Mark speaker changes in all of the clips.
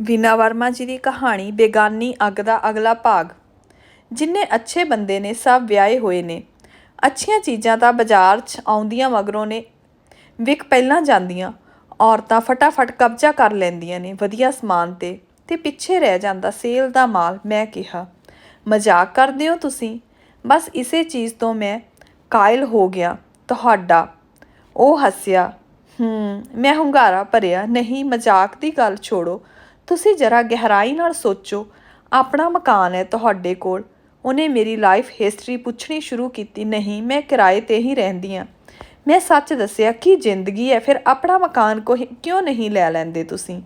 Speaker 1: ਵੀਨਾ ਵਰਮਾ ਜੀ ਦੀ ਕਹਾਣੀ ਬੇਗਾਨੀ ਅੱਗ ਦਾ ਅਗਲਾ ਭਾਗ। ਜਿੰਨੇ ਅੱਛੇ ਬੰਦੇ ਨੇ, ਸਭ ਵਿਆਹੇ ਹੋਏ ਨੇ। ਅੱਛੀਆਂ ਚੀਜ਼ਾਂ ਤਾਂ ਬਾਜ਼ਾਰ 'ਚ ਆਉਂਦੀਆਂ ਮਗਰੋਂ ਨੇ। ਵਿਕ ਪਹਿਲਾਂ ਜਾਂਦੀਆਂ, ਔਰਤਾਂ ਫਟਾਫਟ ਕਬਜ਼ਾ ਕਰ ਲੈਂਦੀਆਂ ਨੇ ਵਧੀਆ ਸਮਾਨ ਤੇ ਤੇ ਪਿੱਛੇ ਰਹਿ ਜਾਂਦਾ ਸੇਲ ਦਾ ਮਾਲ, ਮੈਂ ਕਿਹਾ, ਮਜ਼ਾਕ ਕਰਦੇ ਹੋ ਤੁਸੀਂ? ਬਸ ਇਸੇ ਚੀਜ਼ ਤੋਂ ਮੈਂ ਕਾਇਲ ਹੋ ਗਿਆ, ਤੁਹਾਡਾ। ਉਹ ਹੱਸਿਆ, ਹੂੰ, ਮੈਂ ਹੁੰਗਾਰਾ ਭਰਿਆ, ਨਹੀਂ, ਮਜ਼ਾਕ ਦੀ ਗੱਲ ਛੋੜੋ। ਤੁਸੀਂ ਜਰਾ ਗਹਿਰਾਈ ਨਾਲ ਸੋਚੋ। ਆਪਣਾ ਮਕਾਨ ਹੈ ਤੁਹਾਡੇ ਕੋਲ। ਉਹਨੇ ਮੇਰੀ ਲਾਈਫ ਹਿਸਟਰੀ ਪੁੱਛਣੀ ਸ਼ੁਰੂ ਕੀਤੀ, ਨਹੀਂ, ਮੈਂ ਕਿਰਾਏ ਤੇ ਹੀ ਰਹਿੰਦੀ ਹਾਂ ਮੈਂ ਸੱਚ ਦੱਸਿਆ, ਕੀ ਜ਼ਿੰਦਗੀ ਹੈ? ਫਿਰ ਆਪਣਾ ਮਕਾਨ ਕੋਈ ਕਿਉਂ ਨਹੀਂ ਲੈ ਲੈਂਦੇ ਤੁਸੀਂ?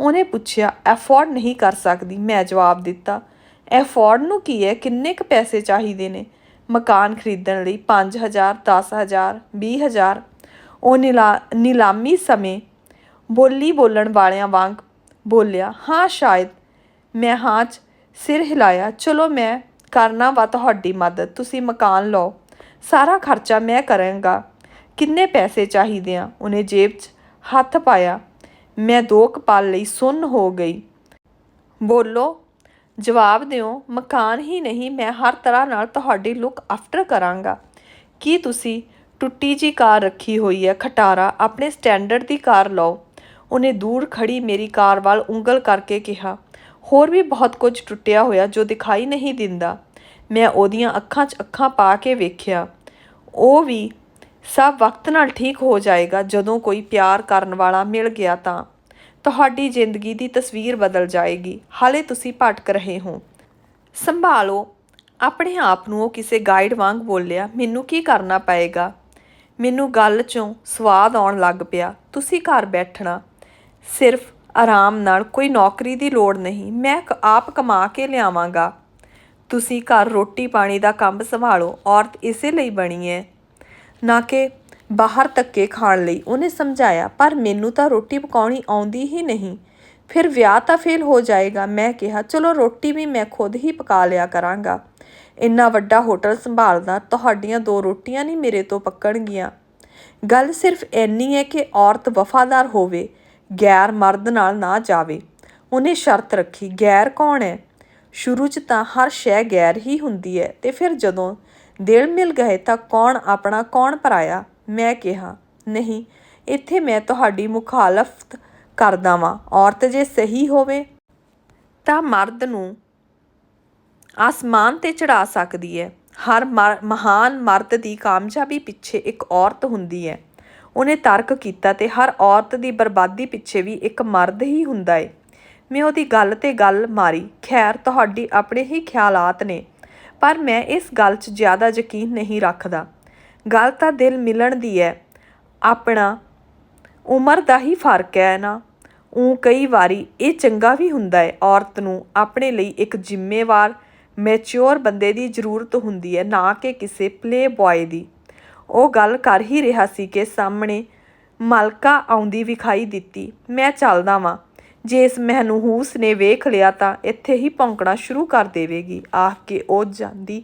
Speaker 1: ਉਹਨੇ ਪੁੱਛਿਆ, ਐਫੋਰਡ ਨਹੀਂ ਕਰ ਸਕਦੀ। ਮੈਂ ਜਵਾਬ ਦਿੱਤਾ, ਐਫੋਰਡ ਨੂੰ ਕੀ ਹੈ? ਕਿੰਨੇ ਕੁ ਪੈਸੇ ਚਾਹੀਦੇ ਨੇ? ਮਕਾਨ ਖਰੀਦਣ ਲਈ 5000 10000 20000 ਉਹ ਨਿਲਾ, ਨਿਲਾਮੀ ਸਮੇਂ ਬੋਲੀ ਬੋਲਣ ਵਾਲਿਆਂ ਵਾਂਗ ਬੋਲਿਆ, ਹਾਂ, ਸ਼ਾਇਦ। ਮੈਂ ਹਾਂ 'ਚ ਸਿਰ ਹਿਲਾਇਆ, ਚਲੋ, ਮੈਂ ਕਰਨਾ ਵਾ ਤੁਹਾਡੀ ਮਦਦ, ਤੁਸੀਂ ਮਕਾਨ ਲਓ। ਸਾਰਾ ਖਰਚਾ ਮੈਂ ਕਰਾਂਗਾ। ਕਿੰਨੇ ਪੈਸੇ ਚਾਹੀਦੇ ਆ? ਉਹਨੇ ਜੇਬ 'ਚ ਹੱਥ ਪਾਇਆ। ਮੈਂ ਦੋ ਕਪਾਲ ਲਈ ਸੁੰਨ ਹੋ ਗਈ। ਬੋਲੋ, ਜਵਾਬ ਦਿਓ, ਮਕਾਨ ਹੀ ਨਹੀਂ, ਮੈਂ ਹਰ ਤਰ੍ਹਾਂ ਨਾਲ ਤੁਹਾਡੀ ਲੁੱਕ ਆਫਟਰ ਕਰਾਂਗਾ। ਕੀ ਤੁਸੀਂ ਟੁੱਟੀ ਜੀ ਕਾਰ ਰੱਖੀ ਹੋਈ ਹੈ? ਖਟਾਰਾ, ਆਪਣੇ ਸਟੈਂਡਰਡ ਦੀ ਕਾਰ ਲਓ। ਉਹਨੇ ਦੂਰ ਖੜੀ ਮੇਰੀ ਕਾਰ ਵੱਲ ਉਂਗਲ ਕਰਕੇ ਕਿਹਾ, ਹੋਰ ਵੀ ਬਹੁਤ ਕੁਝ ਟੁੱਟਿਆ ਹੋਇਆ ਜੋ ਦਿਖਾਈ ਨਹੀਂ ਦਿੰਦਾ। ਮੈਂ ਉਹਦੀਆਂ ਅੱਖਾਂ 'ਚ ਅੱਖਾਂ ਪਾ ਕੇ ਵੇਖਿਆ। ਉਹ ਵੀ ਸਭ ਵਕਤ ਨਾਲ ਠੀਕ ਹੋ ਜਾਏਗਾ ਜਦੋਂ ਕੋਈ ਪਿਆਰ ਕਰਨ ਵਾਲਾ ਮਿਲ ਗਿਆ ਤਾਂ। ਤੁਹਾਡੀ ਜ਼ਿੰਦਗੀ ਦੀ ਤਸਵੀਰ ਬਦਲ ਜਾਏਗੀ। ਹਾਲੇ ਤੁਸੀਂ ਭਟਕ ਰਹੇ ਹੋ। ਸੰਭਾਲੋ। ਆਪਣੇ ਆਪ ਨੂੰ ਉਹ ਕਿਸੇ ਗਾਈਡ ਵਾਂਗ ਬੋਲਿਆ, ਮੈਨੂੰ ਕੀ ਕਰਨਾ ਪਏਗਾ? ਮੈਨੂੰ ਗੱਲ 'ਚੋਂ ਸਵਾਦ ਆਉਣ ਲੱਗ ਪਿਆ। ਤੁਸੀਂ ਘਰ ਬੈਠਣਾ। ਸਿਰਫ ਆਰਾਮ ਨਾਲ ਕੋਈ ਨੌਕਰੀ ਦੀ ਲੋੜ ਨਹੀਂ, ਮੈਂ ਆਪ ਕਮਾ ਕੇ ਲਿਆਵਾਂਗਾ। ਤੁਸੀਂ ਘਰ ਰੋਟੀ ਪਾਣੀ ਦਾ ਕੰਮ ਸੰਭਾਲੋ, ਔਰਤ ਇਸੇ ਲਈ ਬਣੀ ਹੈ। ਨਾ ਕਿ ਬਾਹਰ ਧੱਕੇ ਖਾਣ ਲਈ, ਉਹਨੇ ਸਮਝਾਇਆ, ਪਰ ਮੈਨੂੰ ਤਾਂ ਰੋਟੀ ਪਕਾਉਣੀ ਆਉਂਦੀ ਹੀ ਨਹੀਂ। ਫਿਰ ਵਿਆਹ ਤਾਂ ਫੇਲ ਹੋ ਜਾਏਗਾ, ਮੈਂ ਕਿਹਾ, ਚਲੋ ਰੋਟੀ ਵੀ ਮੈਂ ਖੁਦ ਹੀ ਪਕਾ ਲਿਆ ਕਰਾਂਗਾ। ਇੰਨਾ ਵੱਡਾ ਹੋਟਲ ਸੰਭਾਲਦਾ, ਤੁਹਾਡੀਆਂ ਦੋ ਰੋਟੀਆਂ ਨਹੀਂ ਮੇਰੇ ਤੋਂ ਪੱਕਣਗੀਆਂ। ਗੱਲ ਸਿਰਫ ਇੰਨੀ ਹੈ ਕਿ ਔਰਤ ਵਫਾਦਾਰ ਹੋਵੇ ਗੈਰ ਮਰਦ ਨਾਲ ਨਾ ਜਾਵੇ। ਉਹਨੇ ਸ਼ਰਤ ਰੱਖੀ, ਗੈਰ ਕੌਣ ਹੈ? ਸ਼ੁਰੂ 'ਚ ਤਾਂ ਹਰ ਸ਼ੈ ਗੈਰ ਹੀ ਹੁੰਦੀ ਹੈ ਤੇ ਫਿਰ ਜਦੋਂ ਦਿਲ ਮਿਲ ਗਏ ਤਾਂ ਕੌਣ ਆਪਣਾ ਕੌਣ ਪਰਾਇਆ? ਮੈਂ ਕਿਹਾ, ਨਹੀਂ, ਇੱਥੇ ਮੈਂ ਤੁਹਾਡੀ ਮੁਖਾਲਫਤ ਕਰਦਾ ਵਾਂ। ਔਰਤ ਜੇ ਸਹੀ ਹੋਵੇ ਤਾਂ ਮਰਦ ਨੂੰ ਆਸਮਾਨ ਤੇ ਚੜਾ ਸਕਦੀ ਹੈ। ਹਰ ਮਰ- ਮਹਾਨ ਮਰਦ ਦੀ ਕਾਮਯਾਬੀ ਪਿੱਛੇ ਇੱਕ ਔਰਤ ਹੁੰਦੀ ਹੈ। ਉਹਨੇ ਤਰਕ ਕੀਤਾ ਤੇ ਹਰ ਔਰਤ ਦੀ ਬਰਬਾਦੀ ਪਿੱਛੇ ਵੀ ਇੱਕ ਮਰਦ ਹੀ ਹੁੰਦਾ ਹੈ ਮੈਂ ਉਹਦੀ ਗੱਲ ਤੇ ਗੱਲ ਮਾਰੀ। ਖੈਰ, ਤੁਹਾਡੀ ਆਪਣੇ ਹੀ ਖਿਆਲਾਤ ਨੇ, ਪਰ ਮੈਂ ਇਸ ਗੱਲ 'ਚ ਜ਼ਿਆਦਾ ਯਕੀਨ ਨਹੀਂ ਰੱਖਦਾ। ਗੱਲ ਤਾਂ ਦਿਲ ਮਿਲਣ ਦੀ ਹੈ ਆਪਣਾ ਉਮਰ ਦਾ ਹੀ ਫ਼ਰਕ ਹੈ ਨਾ। ਉਹ ਕਈ ਵਾਰੀ ਇਹ ਚੰਗਾ ਵੀ ਹੁੰਦਾ ਹੈ ਔਰਤ ਨੂੰ ਆਪਣੇ ਲਈ ਇੱਕ ਜ਼ਿੰਮੇਵਾਰ ਮੈਚੁਰ ਬੰਦੇ ਦੀ ਜ਼ਰੂਰਤ ਹੁੰਦੀ ਹੈ ਨਾ ਕਿ ਕਿਸੇ ਪਲੇ ਬॉय ਦੀ। ਉਹ ਗੱਲ ਕਰ ਹੀ ਰਿਹਾ ਸੀ ਕਿ ਸਾਹਮਣੇ ਮਲਕਾ ਆਉਂਦੀ ਵਿਖਾਈ ਦਿੱਤੀ, ਮੈਂ ਚੱਲਦਾ ਵਾਂ। ਜੇ ਇਸ ਮਹਿਨੂਹੂਸ ਨੇ ਵੇਖ ਲਿਆ ਤਾਂ ਇੱਥੇ ਹੀ ਭੌਂਕਣਾ ਸ਼ੁਰੂ ਕਰ ਦੇਵੇਗੀ। ਆਖ ਕੇ ਉਹ ਜਾਂਦੀ,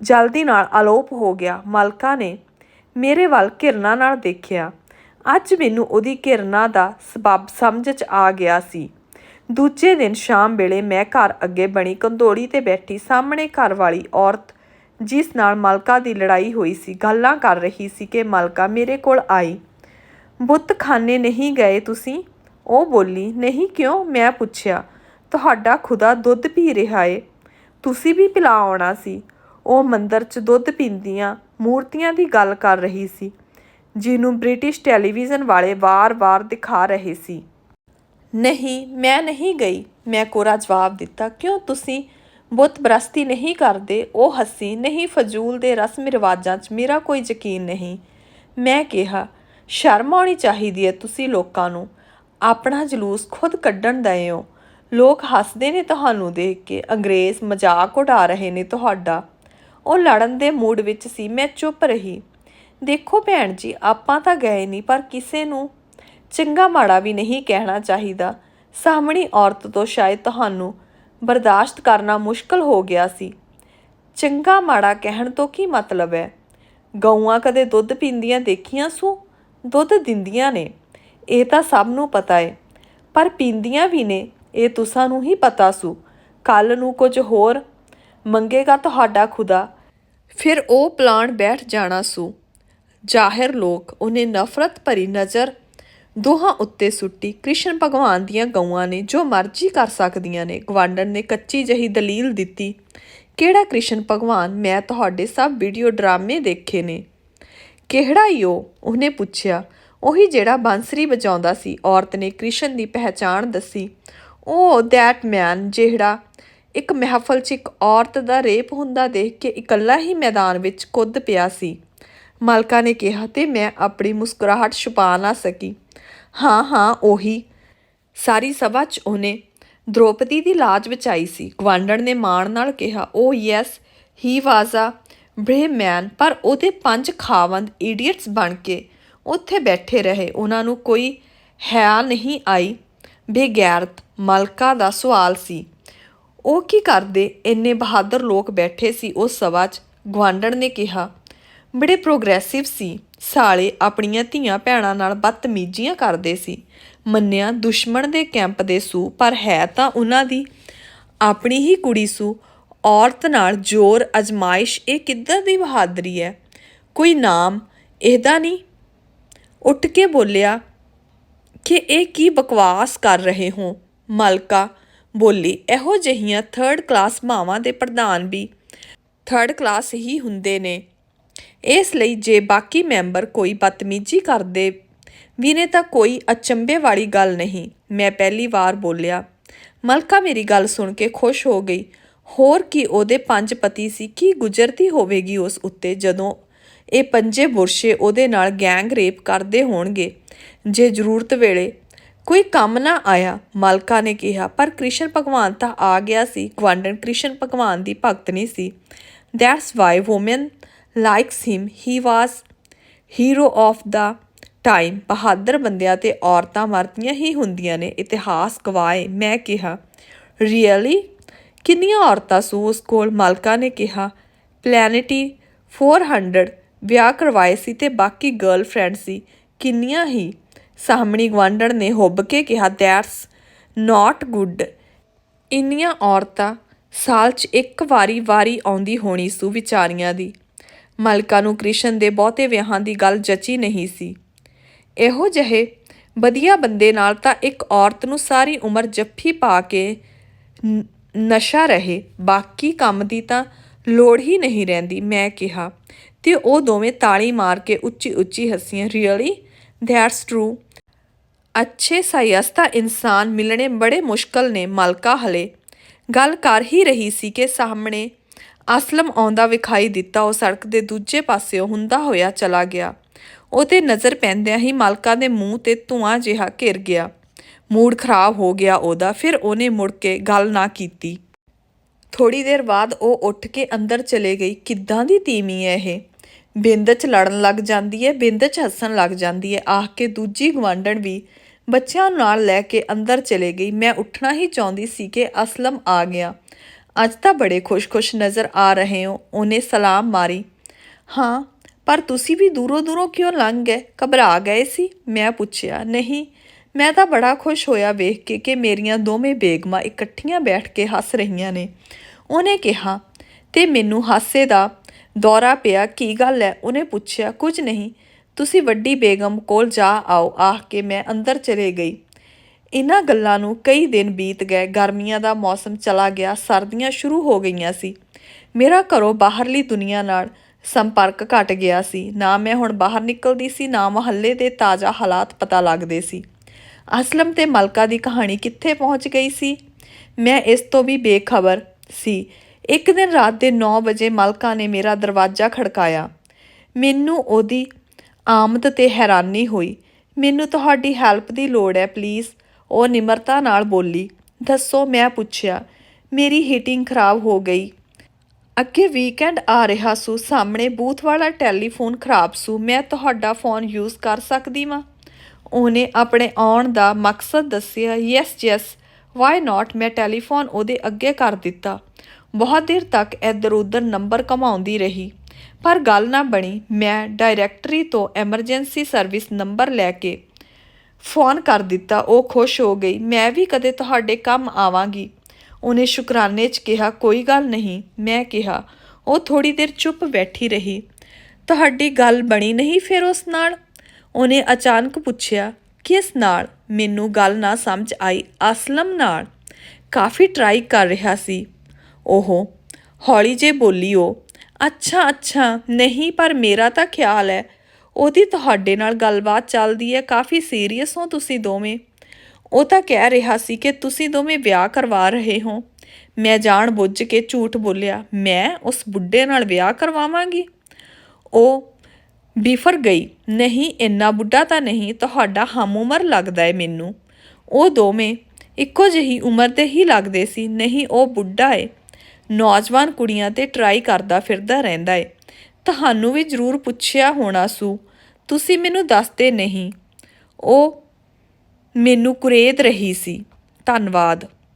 Speaker 1: ਜਲਦੀ ਨਾਲ ਅਲੋਪ ਹੋ ਗਿਆ। ਮਲਕਾ ਨੇ ਮੇਰੇ ਵੱਲ ਘਿਰਨਾ ਨਾਲ ਦੇਖਿਆ। ਅੱਜ ਮੈਨੂੰ ਉਹਦੀ ਘਿਰਨਾ ਦਾ ਸਬਬ ਸਮਝ 'ਚ ਆ ਗਿਆ ਸੀ। ਦੂਜੇ ਦਿਨ ਸ਼ਾਮ ਵੇਲੇ ਮੈਂ ਘਰ ਅੱਗੇ ਬਣੀ ਕੰਧੋੜੀ ਤੇ ਬੈਠੀ ਸਾਹਮਣੇ ਘਰ ਵਾਲੀ ਔਰਤ ਜਿਸ ਨਾਲ ਮਲਕਾ ਦੀ ਲੜਾਈ ਹੋਈ ਸੀ, ਗੱਲਾਂ ਕਰ ਰਹੀ ਸੀ ਕਿ ਮਲਕਾ ਮੇਰੇ ਕੋਲ ਆਈ। ਬੁੱਤਖਾਨੇ ਨਹੀਂ ਗਏ ਤੁਸੀਂ? ਉਹ ਬੋਲੀ, ਨਹੀਂ, ਕਿਉਂ? ਮੈਂ ਪੁੱਛਿਆ। ਤੁਹਾਡਾ ਖੁਦਾ ਦੁੱਧ ਪੀ ਰਿਹਾ ਏ। ਤੁਸੀਂ ਵੀ ਪਿਲਾ ਆਉਣਾ ਸੀ। ਉਹ ਮੰਦਰ 'ਚ ਦੁੱਧ ਪੀਂਦੀਆਂ, ਮੂਰਤੀਆਂ ਦੀ ਗੱਲ ਕਰ ਰਹੀ ਸੀ, ਜਿਹਨੂੰ ਬ੍ਰਿਟਿਸ਼ ਟੈਲੀਵਿਜ਼ਨ ਵਾਲੇ ਵਾਰ-ਵਾਰ ਦਿਖਾ ਰਹੇ ਸੀ। ਨਹੀਂ, ਮੈਂ ਨਹੀਂ ਗਈ। ਮੈਂ ਕੋਰਾ ਜਵਾਬ ਦਿੱਤਾ। ਕਿਉਂ ਤੁਸੀਂ ਬੁੱਤ ਬਰਸਤੀ ਨਹੀਂ ਕਰਦੇ, ਉਹ ਹੱਸੀ, ਨਹੀਂ ਫਜ਼ੂਲ ਦੇ ਰਸਮ ਰਿਵਾਜਾਂ 'ਚ ਮੇਰਾ ਕੋਈ ਯਕੀਨ ਨਹੀਂ। ਮੈਂ ਕਿਹਾ, ਸ਼ਰਮ ਆਉਣੀ ਚਾਹੀਦੀ ਹੈ ਤੁਸੀਂ ਲੋਕਾਂ ਨੂੰ। ਆਪਣਾ ਜਲੂਸ ਖੁਦ ਕੱਢਣ ਦਏ ਹੋ ਲੋਕ ਹੱਸਦੇ ਨੇ ਤੁਹਾਨੂੰ ਦੇਖ ਕੇ, ਅੰਗਰੇਜ਼ ਮਜ਼ਾਕ ਉਡਾ ਰਹੇ ਨੇ ਤੁਹਾਡਾ। ਉਹ ਲੜਨ ਦੇ ਮੂਡ ਵਿੱਚ ਸੀ, ਮੈਂ ਚੁੱਪ ਰਹੀ। ਦੇਖੋ ਭੈਣ ਜੀ, ਆਪਾਂ ਤਾਂ ਗਏ ਨਹੀਂ ਪਰ ਕਿਸੇ ਨੂੰ ਚੰਗਾ ਮਾੜਾ ਵੀ ਨਹੀਂ ਕਹਿਣਾ ਚਾਹੀਦਾ। ਸਾਹਮਣੀ ਔਰਤ ਤੋਂ ਸ਼ਾਇਦ ਤੁਹਾਨੂੰ ਬਰਦਾਸ਼ਤ ਕਰਨਾ ਮੁਸ਼ਕਲ ਹੋ ਗਿਆ ਸੀ। ਚੰਗਾ ਮਾੜਾ ਕਹਿਣ ਤੋਂ ਕੀ ਮਤਲਬ ਹੈ? ਗਊਆਂ ਕਦੇ ਦੁੱਧ ਪੀਂਦੀਆਂ ਦੇਖੀਆਂ ਸੂ? ਦੁੱਧ ਦਿੰਦੀਆਂ ਨੇ। ਇਹ ਤਾਂ ਸਭ ਨੂੰ ਪਤਾ ਹੈ ਪਰ ਪੀਂਦੀਆਂ ਵੀ ਨੇ, ਇਹ ਤੁਸਾਂ ਨੂੰ ਹੀ ਪਤਾ ਸੂ। ਕੱਲ ਨੂੰ ਕੁਝ ਹੋਰ? ਮੰਗੇਗਾ ਤੁਹਾਡਾ ਖੁਦਾ। ਫਿਰ ਉਹ ਪਲਾਨ ਬੈਠ ਜਾਣਾ ਸੂ। ਜ਼ਾਹਿਰ ਲੋਕ, ਉਹਨੇ ਨਫ਼ਰਤ ਭਰੀ ਨਜ਼ਰ ਦੋਹਾਂ ਉੱਤੇ ਸੁੱਟੀ ਕ੍ਰਿਸ਼ਨ ਭਗਵਾਨ ਦੀਆਂ ਗਊਆਂ ਨੇ ਜੋ ਮਰਜ਼ੀ ਕਰ ਸਕਦੀਆਂ ਨੇ ਗਵਾਂਡਨ ਨੇ ਕੱਚੀ ਜਹੀ ਦਲੀਲ ਦਿੱਤੀ, ਕਿਹੜਾ ਕ੍ਰਿਸ਼ਨ ਭਗਵਾਨ? ਮੈਂ ਤੁਹਾਡੇ ਸਭ ਵੀਡੀਓ ਡਰਾਮੇ ਦੇਖੇ ਨੇ। ਕਿਹੜਾ ਹੀ ਉਹ ਉਹਨੇ ਪੁੱਛਿਆ। ਉਹੀ ਜਿਹੜਾ ਬਾਂਸਰੀ ਵਜਾਉਂਦਾ ਸੀ। ਔਰਤ ਨੇ ਕ੍ਰਿਸ਼ਨ ਦੀ ਪਹਿਚਾਣ ਦੱਸੀ। ਉਹ ਦੈਟ ਮੈਨ ਜਿਹੜਾ ਇੱਕ ਮਹਿਫਲ 'ਚ ਇੱਕ ਔਰਤ ਦਾ ਰੇਪ ਹੁੰਦਾ ਦੇਖ ਕੇ ਇਕੱਲਾ ਹੀ ਮੈਦਾਨ ਵਿੱਚ ਕੁੱਦ ਪਿਆ ਸੀ। ਮਲਕਾ ਨੇ ਕਿਹਾ, ਤੇ ਮੈਂ ਆਪਣੀ ਮੁਸਕਰਾਹਟ ਛੁਪਾ ਨਾ ਸਕੀ। ਹਾਂ ਹਾਂ, ਉਹੀ। ਸਾਰੀ ਸਭਾ 'ਚ ਉਹਨੇ ਦ੍ਰੋਪਦੀ ਦੀ ਲਾਜ ਬਚਾਈ ਸੀ। ਗਵਾਂਡਣ ਨੇ ਮਾਣ ਨਾਲ ਕਿਹਾ, ਉਹ ਯੈਸ, ਹੀ ਵਾਜ਼ ਅ ਬ੍ਰੇਵ ਮੈਨ, ਪਰ ਉਹਦੇ ਪੰਜ ਖਾਵੰਦ ਇਡੀਅਟਸ ਬਣ ਕੇ ਉੱਥੇ ਬੈਠੇ ਰਹੇ। ਉਹਨਾਂ ਨੂੰ ਕੋਈ ਹੈ ਨਹੀਂ ਆਈ। ਬੇਗੈਰਤ ਮਲਕਾ ਦਾ ਸਵਾਲ ਸੀ, ਉਹ ਕੀ ਕਰਦੇ? ਇੰਨੇ ਬਹਾਦਰ ਲੋਕ ਬੈਠੇ ਸੀ ਉਸ ਸਭਾ 'ਚ। ਗਵਾਂਡਣ ਨੇ ਕਿਹਾ, ਬੜੇ ਪ੍ਰੋਗਰੈਸਿਵ ਸੀ। ਸਾਲੇ ਆਪਣੀਆਂ ਧੀਆਂ ਭੈਣਾਂ ਨਾਲ ਬਦਤਮੀਜ਼ੀਆਂ ਕਰਦੇ ਸੀ। ਮੰਨਿਆ ਦੁਸ਼ਮਣ ਦੇ ਕੈਂਪ ਦੇ ਸੂ, ਪਰ ਹੈ ਤਾਂ ਉਹਨਾਂ ਦੀ। ਆਪਣੀ ਹੀ ਕੁੜੀ ਸੂ, ਔਰਤ ਨਾਲ ਜ਼ੋਰ, ਅਜਮਾਇਸ਼, ਇਹ ਕਿੱਧਰ ਦੀ ਬਹਾਦਰੀ ਹੈ? ਕੋਈ ਨਾਮ? ਇਹਦਾ ਨਹੀਂ ਉੱਠ ਕੇ ਬੋਲਿਆ ਕਿ ਇਹ ਕੀ ਬਕਵਾਸ ਕਰ ਰਹੇ ਹੋ? ਮਲਕਾ ਬੋਲੀ, ਇਹੋ ਜਿਹੀਆਂ ਥਰਡ ਕਲਾਸ ਮਾਵਾਂ ਦੇ ਪ੍ਰਧਾਨ ਵੀ। ਥਰਡ ਕਲਾਸ ਹੀ ਹੁੰਦੇ ਨੇ। ਇਸ ਲਈ ਜੇ ਬਾਕੀ ਮੈਂਬਰ ਕੋਈ ਬਦਤਮੀਜ਼ੀ ਕਰਦੇ ਵੀ ਨੇ ਤਾਂ ਕੋਈ ਅਚੰਭੇ ਵਾਲੀ ਗੱਲ ਨਹੀਂ। ਮੈਂ ਪਹਿਲੀ ਵਾਰ ਬੋਲਿਆ। ਮਲਕਾ ਮੇਰੀ ਗੱਲ ਸੁਣ ਕੇ ਖੁਸ਼ ਹੋ ਗਈ। ਹੋਰ ਕੀ ਉਹਦੇ ਪੰਜ ਪਤੀ ਸੀ, ਕੀ ਗੁਜ਼ਰਤੀ ਹੋਵੇਗੀ ਉਸ ਉੱਤੇ ਜਦੋਂ ਇਹ ਪੰਜੇ ਬੁਰਸ਼ੇ ਉਹਦੇ ਨਾਲ ਗੈਂਗ ਰੇਪ ਕਰਦੇ ਹੋਣਗੇ? ਜੇ ਜ਼ਰੂਰਤ ਵੇਲੇ ਕੋਈ ਕੰਮ ਨਾ ਆਇਆ, ਮਲਕਾ ਨੇ ਕਿਹਾ, ਪਰ ਕ੍ਰਿਸ਼ਨ ਭਗਵਾਨ ਤਾਂ ਆ ਗਿਆ ਸੀ। ਗਵਾਂਡਨ ਕ੍ਰਿਸ਼ਨ ਭਗਵਾਨ ਦੀ ਭਗਤ ਨਹੀਂ ਸੀ। That's why woman likes him he was hero of the time Bahadur ਬੰਦਿਆਂ ਤੇ ਔਰਤਾਂ ਮਰਦੀਆਂ ਹੀ ਹੁੰਦੀਆਂ ਨੇ। ਇਤਿਹਾਸ ਗਵਾਏ। ਮੈਂ ਕਿਹਾ ਰੀਅਲੀ ਕਿੰਨੀਆਂ ਔਰਤਾਂ ਸੂ? ਉਸ ਕੋਲ ਮਲਕਾ ਨੇ ਕਿਹਾ ਪਲੈਨਿਟੀ 400 ਵਿਆਹ ਕਰਵਾਏ ਸੀ ਤੇ ਬਾਕੀ ਗਰਲਫ੍ਰੈਂਡ ਸੀ। ਕਿੰਨੀਆਂ ਹੀ? ਸਾਹਮਣੀ ਗਵਾਂਡਣ ਨੇ ਹੁੱਬ ਕੇ ਕਿਹਾ ਦੈਟਸ ਨਾਟ ਗੁੱਡ ਇੰਨੀਆਂ ਔਰਤਾਂ ਸਾਲ 'ਚ ਇੱਕ ਵਾਰੀ ਵਾਰੀ ਆਉਂਦੀ ਹੋਣੀ ਸੂ ਵਿਚਾਰੀਆਂ ਦੀ। ਮਲਕਾ ਨੂੰ ਕ੍ਰਿਸ਼ਨ ਦੇ ਬਹੁਤੇ ਵਿਆਹਾਂ ਦੀ ਗੱਲ ਜਚੀ ਨਹੀਂ ਸੀ। ਇਹੋ ਜਿਹੇ ਵਧੀਆ ਬੰਦੇ ਨਾਲ ਤਾਂ ਇੱਕ ਔਰਤ ਨੂੰ ਸਾਰੀ ਉਮਰ ਜੱਫੀ ਪਾ ਕੇ ਨਸ਼ਾ ਰਹੇ, ਬਾਕੀ ਕੰਮ ਦੀ ਤਾਂ ਲੋੜ ਹੀ ਨਹੀਂ ਰਹਿੰਦੀ, ਮੈਂ ਕਿਹਾ। ਤੇ ਉਹ ਦੋਵੇਂ ਤਾਲੀ ਮਾਰ ਕੇ ਉੱਚੀ ਉੱਚੀ ਹੱਸੀਆਂ ਰੀਅਲੀ ਦੈਟਸ ਟਰੂ ਅੱਛੇ ਸਾਇਸਤਾ ਇਨਸਾਨ ਮਿਲਣੇ ਬੜੇ ਮੁਸ਼ਕਲ ਨੇ ਮਲਕਾ ਹਲੇ। ਗੱਲ ਕਰ ਹੀ ਰਹੀ ਸੀ ਕਿ ਸਾਹਮਣੇ ਅਸਲਮ ਆਉਂਦਾ ਵਿਖਾਈ ਦਿੱਤਾ, ਉਹ ਸੜਕ ਦੇ ਦੂਜੇ ਪਾਸਿਓਂ ਹੁੰਦਾ ਹੋਇਆ ਚਲਾ ਗਿਆ। ਉਹਤੇ ਨਜ਼ਰ ਪੈਂਦਿਆਂ ਹੀ ਮਲਕਾ ਦੇ ਮੂੰਹ ਤੇ ਧੂਆਂ ਜਿਹਾ ਘਿਰ ਗਿਆ। ਮੂਡ ਖਰਾਬ ਹੋ ਗਿਆ ਉਹਦਾ, ਫਿਰ ਉਹਨੇ ਮੁੜ ਕੇ ਗੱਲ ਨਾ ਕੀਤੀ। ਥੋੜੀ ਦੇਰ ਬਾਅਦ ਉਹ ਉੱਠ ਕੇ ਅੰਦਰ ਚਲੇ ਗਈ। ਕਿੱਦਾਂ ਦੀ ਤੀਮੀ ਹੈ ਇਹ? ਬਿੰਦ ਚ ਲੜਨ ਲੱਗ ਜਾਂਦੀ ਹੈ, ਬਿੰਦ ਚ ਹੱਸਣ ਲੱਗ ਜਾਂਦੀ ਹੈ। ਆਖ ਕੇ ਦੂਜੀ ਗਵਾਂਢਣ ਵੀ ਬੱਚਿਆਂ ਨਾਲ ਲੈ ਕੇ ਅੰਦਰ ਚਲੇ ਗਈ। ਮੈਂ ਉੱਠਣਾ ਹੀ ਚਾਹੁੰਦੀ ਸੀ ਕਿ ਅਸਲਮ ਆ ਗਿਆ। ਅੱਜ ਤਾਂ ਬੜੇ ਖੁਸ਼-ਖੁਸ਼ ਨਜ਼ਰ ਆ ਰਹੇ ਹੋ, ਉਹਨੇ ਸਲਾਮ ਮਾਰੀ। ਹਾਂ, ਪਰ ਤੁਸੀਂ ਵੀ ਦੂਰੋਂ ਦੂਰੋਂ ਕਿਉਂ ਲੰਘ ਗਏ? ਘਬਰਾ ਗਏ ਸੀ? ਮੈਂ ਪੁੱਛਿਆ। ਨਹੀਂ, ਮੈਂ ਤਾਂ ਬੜਾ ਖੁਸ਼ ਹੋਇਆ ਵੇਖ ਕੇ ਕਿ ਮੇਰੀਆਂ ਦੋਵੇਂ ਬੇਗਮਾਂ ਇਕੱਠੀਆਂ ਬੈਠ ਕੇ ਹੱਸ ਰਹੀਆਂ ਨੇ। ਉਹਨੇ ਕਿਹਾ, ਤੇ ਮੈਨੂੰ ਹਾਸੇ ਦਾ ਦੌਰਾ ਪਿਆ, ਕੀ ਗੱਲ ਹੈ ਉਹਨੇ ਪੁੱਛਿਆ, ਕੁਝ ਨਹੀਂ, ਤੁਸੀਂ ਵੱਡੀ ਬੇਗਮ ਕੋਲ ਜਾ ਆਓ। ਆਖ ਕੇ ਮੈਂ ਅੰਦਰ ਚਲੇ ਗਈ। ਇਹਨਾਂ ਗੱਲਾਂ ਨੂੰ ਕਈ ਦਿਨ ਬੀਤ ਗਏ, ਗਰਮੀਆਂ ਦਾ ਮੌਸਮ ਚਲਾ ਗਿਆ, ਸਰਦੀਆਂ ਸ਼ੁਰੂ ਹੋ ਗਈਆਂ ਸੀ। ਮੇਰਾ ਘਰੋਂ ਬਾਹਰਲੀ ਦੁਨੀਆ ਨਾਲ ਸੰਪਰਕ ਘਟ ਗਿਆ ਸੀ। ਨਾ ਮੈਂ ਹੁਣ ਬਾਹਰ ਨਿਕਲਦੀ ਸੀ, ਨਾ ਮੁਹੱਲੇ ਦੇ ਤਾਜ਼ਾ ਹਾਲਾਤ ਪਤਾ ਲੱਗਦੇ ਸੀ। ਅਸਲਮ ਤੇ ਮਲਕਾ ਦੀ ਕਹਾਣੀ ਕਿੱਥੇ ਪਹੁੰਚ ਗਈ ਸੀ? ਮੈਂ ਇਸ ਤੋਂ ਵੀ ਬੇਖਬਰ ਸੀ। ਇੱਕ ਦਿਨ ਰਾਤ ਦੇ 9 ਵਜੇ ਮਲਕਾ ਨੇ ਮੇਰਾ ਦਰਵਾਜ਼ਾ ਖੜਕਾਇਆ। ਮੈਨੂੰ ਉਹਦੀ ਆਮਦ ਤੇ ਹੈਰਾਨੀ ਹੋਈ। ਮੈਨੂੰ ਤੁਹਾਡੀ ਹੈਲਪ ਦੀ ਲੋੜ ਹੈ, ਪਲੀਜ਼। ਉਹ ਨਿਮਰਤਾ ਨਾਲ ਬੋਲੀ, ਦੱਸੋ, ਮੈਂ ਪੁੱਛਿਆ, ਮੇਰੀ ਹੀਟਿੰਗ ਖਰਾਬ ਹੋ ਗਈ। ਅੱਗੇ ਵੀਕਐਂਡ ਆ ਰਿਹਾ ਸੂ, ਸਾਹਮਣੇ ਬੂਥ ਵਾਲਾ ਟੈਲੀਫੋਨ ਖਰਾਬ ਸੂ, ਮੈਂ ਤੁਹਾਡਾ ਫੋਨ ਯੂਜ਼ ਕਰ ਸਕਦੀ ਵਾਂ? ਉਹਨੇ ਆਪਣੇ ਆਉਣ ਦਾ ਮਕਸਦ ਦੱਸਿਆ ਯੈਸ ਯੈਸ ਵਾਈ ਨਾਟ ਮੈਂ ਟੈਲੀਫੋਨ ਉਹਦੇ ਅੱਗੇ ਕਰ ਦਿੱਤਾ। ਬਹੁਤ ਦੇਰ ਤੱਕ ਇੱਧਰ ਉੱਧਰ ਨੰਬਰ ਕਮਾਉਂਦੀ ਰਹੀ। ਪਰ ਗੱਲ ਨਾ ਬਣੀ, ਮੈਂ ਡਾਇਰੈਕਟਰੀ ਤੋਂ ਐਮਰਜੈਂਸੀ ਸਰਵਿਸ ਨੰਬਰ ਲੈ ਕੇ ਫੋਨ ਕਰ ਦਿੱਤਾ, ਉਹ ਖੁਸ਼ ਹੋ ਗਈ, ਮੈਂ ਵੀ ਕਦੇ ਤੁਹਾਡੇ ਕੰਮ ਆਵਾਂਗੀ। ਉਹਨੇ ਸ਼ੁਕਰਾਨੇ 'ਚ ਕਿਹਾ, ਕੋਈ ਗੱਲ ਨਹੀਂ। ਮੈਂ ਕਿਹਾ, ਉਹ ਥੋੜੀ ਦੇਰ ਚੁੱਪ ਬੈਠੀ ਰਹੀ। ਤੁਹਾਡੀ ਗੱਲ ਬਣੀ ਨਹੀਂ ਫਿਰ ਉਸ ਨਾਲ? ਉਹਨੇ ਅਚਾਨਕ ਪੁੱਛਿਆ, ਕਿਸ ਨਾਲ? ਮੈਨੂੰ ਗੱਲ ਨਾ ਸਮਝ ਆਈ ਅਸਲਮ ਨਾਲ। ਕਾਫੀ ਟਰਾਈ ਕਰ ਰਿਹਾ ਸੀ। ਉਹ ਹੌਲੀ ਜੇ ਬੋਲੀ ਉਹ ਅੱਛਾ ਅੱਛਾ, ਨਹੀਂ, ਪਰ ਮੇਰਾ ਤਾਂ ਖਿਆਲ ਹੈ ਉਹਦੀ ਤੁਹਾਡੇ ਨਾਲ ਗੱਲਬਾਤ ਚੱਲਦੀ ਹੈ, ਕਾਫੀ ਸੀਰੀਅਸ ਹੋ ਤੁਸੀਂ ਦੋਵੇਂ। ਉਹ ਤਾਂ ਕਹਿ ਰਿਹਾ ਸੀ ਕਿ ਤੁਸੀਂ ਦੋਵੇਂ ਵਿਆਹ ਕਰਵਾ ਰਹੇ ਹੋ। ਮੈਂ ਜਾਣ ਬੁੱਝ ਕੇ ਝੂਠ ਬੋਲਿਆ, ਮੈਂ ਉਸ ਬੁੱਢੇ ਨਾਲ ਵਿਆਹ ਕਰਵਾਵਾਂਗੀ? ਉਹ ਬਿਫਰ ਗਈ, ਨਹੀਂ, ਇੰਨਾ ਬੁੱਢਾ ਤਾਂ ਨਹੀਂ, ਤੁਹਾਡਾ ਹਮ ਉਮਰ ਲੱਗਦਾ ਏ ਮੈਨੂੰ। ਉਹ ਦੋਵੇਂ ਇੱਕੋ ਜਿਹੀ ਉਮਰ ਦੇ ਹੀ ਲੱਗਦੇ ਸੀ, ਨਹੀਂ, ਉਹ ਬੁੱਢਾ ਏ। ਨੌਜਵਾਨ ਕੁੜੀਆਂ ਤੇ ਟਰਾਈ ਕਰਦਾ ਫਿਰਦਾ ਰਹਿੰਦਾ ਏ। ਤੁਹਾਨੂੰ ਵੀ ਜ਼ਰੂਰ ਪੁੱਛਿਆ ਹੋਣਾ ਸੂ। ਤੁਸੀਂ ਮੈਨੂੰ ਦੱਸਦੇ ਨਹੀਂ। ਉਹ ਮੈਨੂੰ ਕੁਰੇਦ ਰਹੀ ਸੀ। ਧੰਨਵਾਦ।